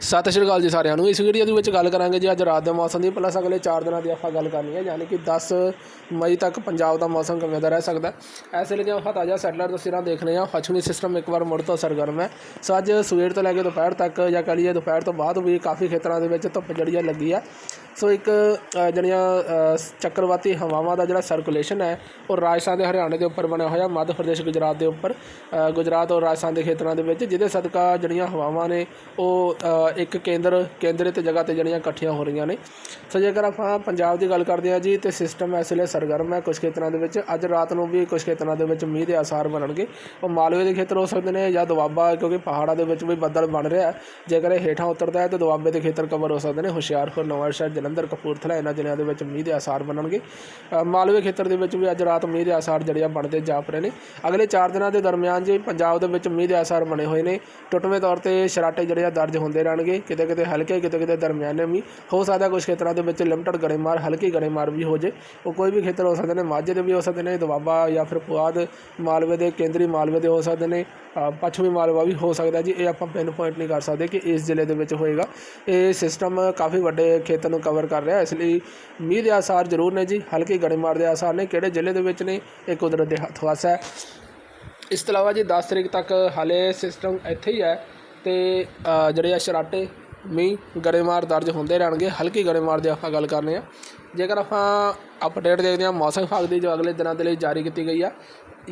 ਸਤਿ ਸ਼੍ਰੀ ਅਕਾਲ ਜੀ ਸਾਰਿਆਂ ਨੂੰ। ਇਸ ਵੀਡੀਓ ਦੇ ਵਿੱਚ ਗੱਲ ਕਰਾਂਗੇ ਜੀ ਅੱਜ ਰਾਤ ਦੇ ਮੌਸਮ ਦੀ। ਪਲੱਸ ਅਗਲੇ 4 ਦਿਨਾਂ ਦੀ ਆਪਾਂ ਗੱਲ ਕਰਨੀ ਹੈ, ਯਾਨੀ ਕਿ 10 ਮਈ ਤੱਕ ਪੰਜਾਬ ਦਾ ਮੌਸਮ ਕਿਵੇਂ ਦਾ ਰਹਿ ਸਕਦਾ ਹੈ। ਇਸ ਲਈ ਆਪਾਂ ਤਾਜ਼ਾ ਸੈਟਲਰ ਤਸਵੀਰਾਂ ਦੇਖ ਰਹੇ ਹਾਂ। ਪੱਛਮੀ ਸਿਸਟਮ ਇੱਕ ਵਾਰ ਮੁੜ ਤੋਂ ਸਰਗਰਮ ਹੈ। ਸੋ ਅੱਜ ਸਵੇਰ ਤੋਂ ਲੈ ਕੇ ਦੁਪਹਿਰ ਤੱਕ ਜਾਂ ਕਹ ਲਈਏ ਦੁਪਹਿਰ ਤੋਂ ਬਾਅਦ ਵੀ ਕਾਫੀ ਖੇਤਰਾਂ ਦੇ ਵਿੱਚ ਧੁੱਪ ਜਿਹੜੀ ਹੈ ਲੱਗੀ ਆ ਸੋ ਇੱਕ ਜਿਹੜੀਆਂ ਚੱਕਰਵਾਤੀ ਹਵਾਵਾਂ ਦਾ ਜਿਹੜਾ ਸਰਕੂਲੇਸ਼ਨ ਹੈ, ਉਹ ਰਾਜਸਥਾਨ ਦੇ ਹਰਿਆਣੇ ਦੇ ਉੱਪਰ ਬਣਿਆ ਹੋਇਆ, ਮੱਧ ਪ੍ਰਦੇਸ਼ ਗੁਜਰਾਤ ਦੇ ਉੱਪਰ। ਗੁਜਰਾਤ ਔਰ ਰਾਜਸਥਾਨ ਦੇ ਖੇਤਰਾਂ ਦੇ ਵਿੱਚ, ਜਿਹਦੇ ਸਦਕਾ ਜਿਹੜੀਆਂ ਹਵਾਵਾਂ ਨੇ, ਉਹ ਇੱਕ ਕੇਂਦਰ, ਕੇਂਦਰਿਤ ਜਗ੍ਹਾ ਤੇ ਜਿਹੜੀਆਂ ਇਕੱਠੀਆਂ ਹੋ ਰਹੀਆਂ ਨੇ। ਸੋ ਜੇਕਰ ਆਪਾਂ ਪੰਜਾਬ ਦੀ ਗੱਲ ਕਰਦੇ ਹਾਂ ਜੀ, ਤੇ ਸਿਸਟਮ ਇਸ ਵੇਲੇ ਸਰਗਰਮ ਹੈ ਕੁਝ ਖੇਤਰਾਂ ਦੇ ਵਿੱਚ। ਅੱਜ ਰਾਤ ਨੂੰ ਵੀ ਕੁਝ ਖੇਤਰਾਂ ਦੇ ਵਿੱਚ ਮੀਂਹ ਦੇ ਆਸਾਰ ਬਣਨਗੇ। ਉਹ ਮਾਲਵੇ ਦੇ ਖੇਤਰ ਹੋ ਸਕਦੇ ਨੇ ਜਾਂ ਦੁਆਬਾ, ਕਿਉਂਕਿ ਪਹਾੜਾਂ ਦੇ ਵਿੱਚ ਵੀ ਬੱਦਲ ਬਣ ਰਿਹਾ ਜੇਕਰ ਇਹ ਹੇਠਾਂ ਉਤਰਦਾ ਹੈ, ਤਾਂ ਦੁਆਬੇ ਦੇ ਖੇਤਰ ਕਵਰ ਹੋ ਸਕਦੇ ਨੇ। ਹੁਸ਼ਿਆਰਪੁਰ, ਨਵਾਂਸ਼ਹਿਰ ਜਲੰਧਰ, ਕਪੂਰਥਲਾ, ਇਹਨਾਂ ਜ਼ਿਲ੍ਹਿਆਂ ਦੇ ਵਿੱਚ ਮੀਂਹ ਦੇ ਆਸਾਰ ਬਣਨਗੇ। ਮਾਲਵੇ ਖੇਤਰ ਦੇ ਵਿੱਚ ਵੀ ਅੱਜ ਰਾਤ ਮੀਂਹ ਦੇ ਆਸਾਰ ਜਿਹੜੇ ਆ ਬਣਦੇ ਜਾਪ ਰਹੇ ਨੇ। ਅਗਲੇ 4 ਦਿਨਾਂ ਦੇ ਦਰਮਿਆਨ ਜੇ ਪੰਜਾਬ ਦੇ ਵਿੱਚ ਮੀਂਹ ਦੇ ਆਸਾਰ ਬਣੇ ਹੋਏ ਨੇ, ਟੁੱਟਵੇਂ ਤੌਰ ਤੇ ਸ਼ਰਾਟੇ ਜਿਹੜੇ ਆ ਦਰਜ ਹੁੰਦੇ ਰਹਿਣਗੇ। ਕਿਤੇ ਕਿਤੇ ਹਲਕੇ ਕਿਤੇ ਕਿਤੇ ਦਰਮਿਆਨੇ ਮੀਂਹ। ਹੋ ਸਕਦਾ ਕੁਝ ਖੇਤਰਾਂ ਦੇ ਵਿੱਚ ਲਿਮਟਡ ਗੜੇਮਾਰ, ਹਲਕੀ ਗੜੇਮਾਰ ਵੀ ਹੋ ਜੇ। ਉਹ ਕੋਈ ਵੀ ਖੇਤਰ ਹੋ ਸਕਦੇ ਨੇ, ਮਾਝੇ ਦੇ ਵੀ ਹੋ ਸਕਦੇ ਨੇ, ਦੁਆਬਾ ਜਾਂ ਫਿਰ ਪੁਆਧ ਮਾਲਵੇ ਦੇ, ਕੇਂਦਰੀ ਮਾਲਵੇ ਦੇ ਹੋ ਸਕਦੇ ਨੇ ਪੱਛਮੀ ਮਾਲਵਾ ਵੀ ਹੋ ਸਕਦਾ ਜੀ। ਇਹ ਆਪਾਂ ਪਿੰਨ ਪੁਆਇੰਟ ਨਹੀਂ ਕਰ ਸਕਦੇ ਕਿ ਇਸ ਜ਼ਿਲ੍ਹੇ ਦੇ ਵਿੱਚ ਹੋਏਗਾ। ਇਹ ਸਿਸਟਮ ਕਾਫੀ ਵੱਡੇ ਖੇਤਰ ਨੂੰ ਕਵਰ ਕਰ ਰਿਹਾ ਇਸ ਲਈ ਮੀਂਹ ਦੇ ਆਸਾਰ ਜ਼ਰੂਰ ਨੇ ਜੀ, ਹਲਕੀ ਗੜੇਮਾਰ ਦੇ ਆਸਾਰ ਨੇ, ਕਿਹੜੇ ਜ਼ਿਲ੍ਹੇ ਦੇ ਵਿੱਚ ਨੇ ਇਹ ਕੁਦਰਤ ਦੇ ਹੱਥ ਵੱਸ ਹੈ। ਇਸ ਤੋਂ ਇਲਾਵਾ ਜੀ 10 ਤਰੀਕ ਤੱਕ ਹਾਲੇ ਸਿਸਟਮ ਇੱਥੇ ਹੀ ਹੈ ਤੇ ਜਿਹੜੇ ਆ ਸ਼ਰਾਟੇ, ਮੀਂਹ ਗੜੇਮਾਰ ਦਰਜ ਹੁੰਦੇ ਰਹਿਣਗੇ। ਹਲਕੀ ਗੜੇਮਾਰ ਦੀ ਆਪਾਂ ਗੱਲ ਕਰਨੇ ਆ। ਜੇਕਰ ਆਪਾਂ ਅਪਡੇਟ ਦੇਖਦੇ ਹਾਂ, ਮੌਸਮ ਵਿਭਾਗ ਦੀ ਜੋ ਅਗਲੇ ਦਿਨਾਂ ਦੇ ਲਈ ਜਾਰੀ ਕੀਤੀ ਗਈ ਆ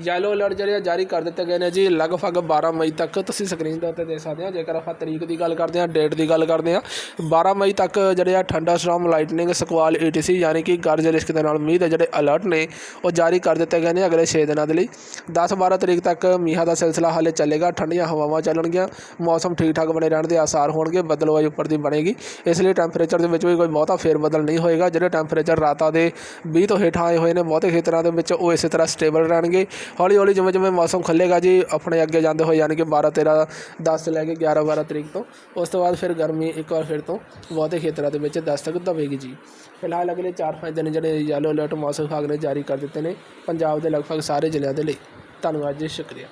ਯੈਲੋ ਅਲਰਟ ਜਿਹੜੇ ਆ ਜਾਰੀ ਕਰ ਦਿੱਤੇ ਗਏ ਨੇ ਜੀ, ਲਗਭਗ 12 ਮਈ ਤੱਕ ਤੁਸੀਂ ਸਕਰੀਨ ਦੇ ਉੱਤੇ ਦੇਖ ਸਕਦੇ ਹੋ। ਜੇਕਰ ਆਪਾਂ ਤਰੀਕ ਦੀ ਗੱਲ ਕਰਦੇ ਹਾਂ ਡੇਟ ਦੀ ਗੱਲ ਕਰਦੇ ਹਾਂ 12 ਮਈ ਤੱਕ ਜਿਹੜੇ ਆ ਠੰਡਾ ਸਟਾਰਮ ਲਾਈਟਨਿੰਗ ਸਕਵਾਲ ਏਟੀਸੀ ਯਾਨੀ ਕਿ ਗਰਜ ਰਿਸਕ ਦੇ ਨਾਲ ਮੀਂਹ ਦੇ ਜਿਹੜੇ ਅਲਰਟ ਨੇ, ਉਹ ਜਾਰੀ ਕਰ ਦਿੱਤੇ ਗਏ ਨੇ ਅਗਲੇ 6 ਦਿਨਾਂ ਦੇ ਲਈ। 10 12 ਤਰੀਕ ਤੱਕ ਮੀਂਹਾਂ ਦਾ ਸਿਲਸਿਲਾ ਹਾਲੇ ਚੱਲੇਗਾ, ਠੰਡੀਆਂ ਹਵਾਵਾਂ ਚੱਲਣਗੀਆਂ, ਮੌਸਮ ਠੀਕ ਠਾਕ ਬਣੇ ਰਹਿਣ ਦੇ ਆਸਾਰ ਹੋਣਗੇ ਬਦਲਵਾਈ ਉੱਪਰ ਦੀ ਬਣੇਗੀ। ਇਸ ਲਈ ਟੈਂਪਰੇਚਰ ਦੇ ਵਿੱਚ ਵੀ ਕੋਈ ਬਹੁਤਾ ਫੇਰ ਬਦਲ ਨਹੀਂ ਹੋਏਗਾ। ਜਿਹੜੇ ਟੈਂਪਰੇਚਰ ਰਾਤਾਂ ਦੇ 20 ਤੋਂ ਹੇਠਾਂ ਆਏ ਹੋਏ ਨੇ, ਬਹੁਤੇ ਖੇਤਰਾਂ ਦੇ ਵਿੱਚ ਉਹ ਇਸੇ ਤਰ੍ਹਾਂ ਸਟੇਬਲ ਰਹਿਣਗੇ। ਹੌਲੀ ਹੌਲੀ ਜਿਵੇਂ ਜਿਵੇਂ ਮੌਸਮ ਖੁੱਲ੍ਹੇਗਾ ਜੀ, ਆਪਣੇ ਅੱਗੇ ਜਾਂਦੇ ਹੋਏ ਯਾਨੀ ਕਿ 12 13 10 ਤੋਂ ਲੈ ਕੇ 11 12 ਤਰੀਕ ਤੋਂ, ਉਸ ਤੋਂ ਬਾਅਦ ਫਿਰ ਗਰਮੀ ਇੱਕ ਵਾਰ ਫਿਰ ਤੋਂ ਬਹੁਤੇ ਖੇਤਰਾਂ ਦੇ ਵਿੱਚ ਦਸਤਕ ਦਵੇਗੀ ਜੀ। ਫਿਲਹਾਲ ਅਗਲੇ 4-5 ਦਿਨ ਜਿਹੜੇ ਯੈਲੋ ਅਲਰਟ ਮੌਸਮ ਵਿਭਾਗ ਨੇ ਜਾਰੀ ਕਰ ਦਿੱਤੇ ਨੇ, ਪੰਜਾਬ ਦੇ ਲਗਭਗ ਸਾਰੇ ਜ਼ਿਲ੍ਹਿਆਂ ਦੇ ਲਈ। ਧੰਨਵਾਦ ਜੀ, ਸ਼ੁਕਰੀਆ।